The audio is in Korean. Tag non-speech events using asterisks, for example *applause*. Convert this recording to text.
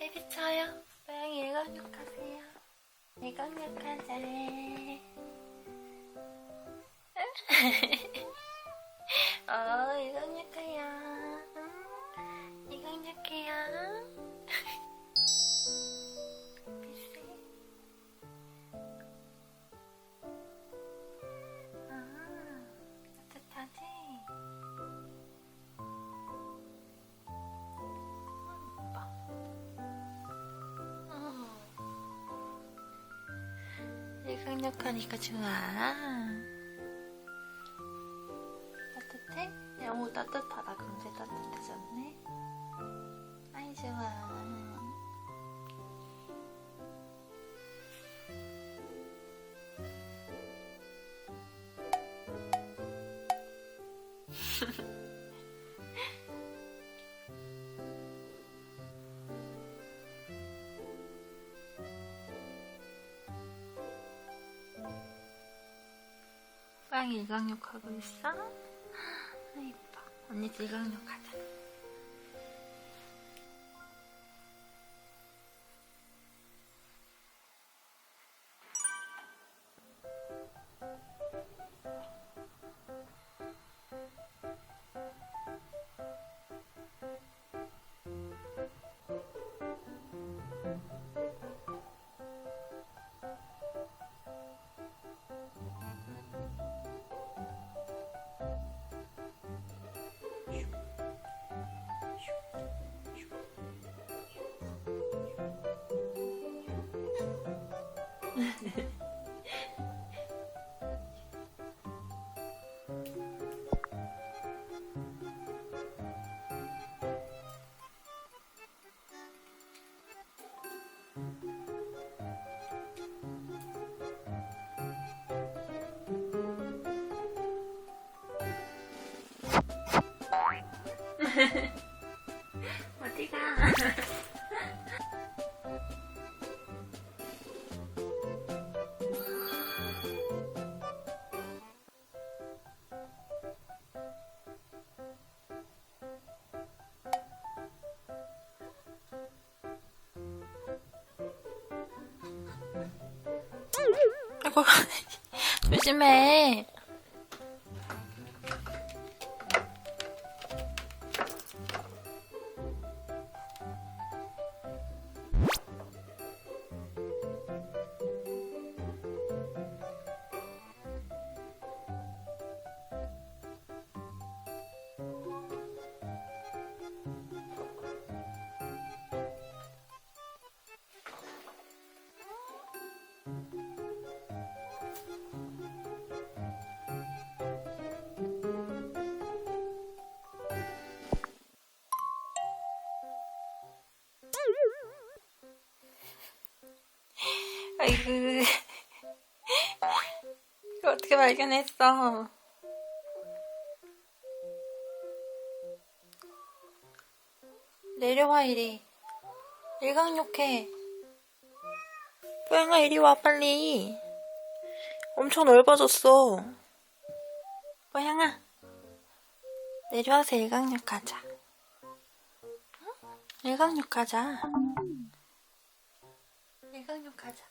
해비쳐요. 고양이 일광욕하세요. 일광욕하자. *laughs* 어, 일광욕해요. 일강력하니까 좋아. 따뜻해? 너무 따뜻하다. 금세 따뜻해졌네. 아이, 좋아. *laughs* 빵 일광욕 하고 있어? 아, 이뻐. 언니도 일광욕 하자. *laughs* 어디가? 아이고, *laughs* 조심해. 아이고. *laughs* 이거 어떻게 발견했어? 내려와, 이리. 일광욕해. 뽀양아, 이리 와, 빨리. 엄청 넓어졌어. 뽀양아. 내려와서 일광욕하자. 응? 일광욕하자. 일광욕하자.